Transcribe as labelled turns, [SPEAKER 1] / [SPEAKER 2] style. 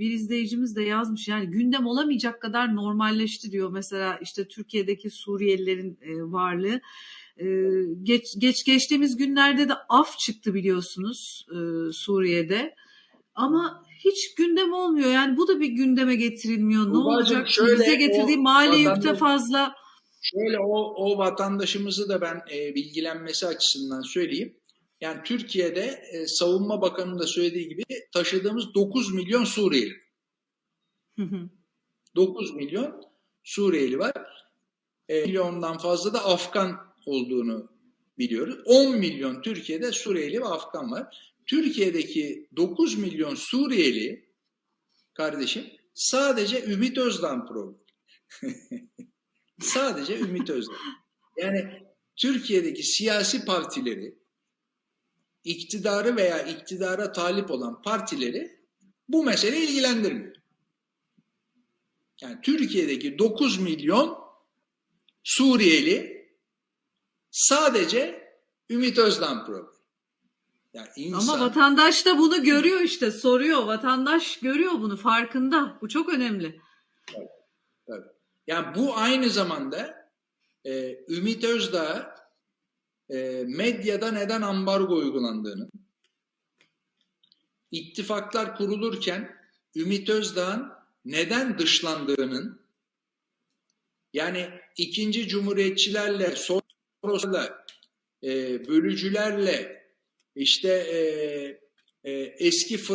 [SPEAKER 1] bir izleyicimiz de yazmış yani gündem olamayacak kadar normalleşti diyor. Mesela işte Türkiye'deki Suriyelilerin e, varlığı. E, geç, geç geçtiğimiz günlerde de af çıktı biliyorsunuz e, Suriye'de. Ama hiç gündem olmuyor. Yani bu da bir gündeme getirilmiyor. Ne olacak?
[SPEAKER 2] şöyle
[SPEAKER 1] Bize getirdiği mali yükte fazla.
[SPEAKER 2] Şöyle o, o vatandaşımızı da ben e, bilgilenmesi açısından söyleyeyim. Yani Türkiye'de e, Savunma Bakanı'nın da söylediği gibi taşıdığımız 9 milyon Suriyeli.
[SPEAKER 1] Hı hı.
[SPEAKER 2] 9 milyon Suriyeli var. E, milyondan fazla da Afgan olduğunu biliyoruz. 10 milyon Türkiye'de Suriyeli ve Afgan var. Türkiye'deki 9 milyon Suriyeli kardeşim sadece Ümit Özdağ problemi. sadece Ümit Özdağ. Yani Türkiye'deki siyasi partileri iktidarı veya iktidara talip olan partileri bu mesele ilgilendirmiyor. Yani Türkiye'deki 9 milyon Suriyeli sadece Ümit Özdağ problemi. Yani insan,
[SPEAKER 1] Ama vatandaş da bunu görüyor işte soruyor. Vatandaş görüyor bunu farkında. Bu çok önemli.
[SPEAKER 2] Tabii. Yani bu aynı zamanda e, Ümit Özdağ e, medyada neden ambargo uygulandığını, ittifaklar kurulurken Ümit Özdağ'ın neden dışlandığının, yani ikinci cumhuriyetçilerle, Soros'la, e, bölücülerle, işte e, e, eski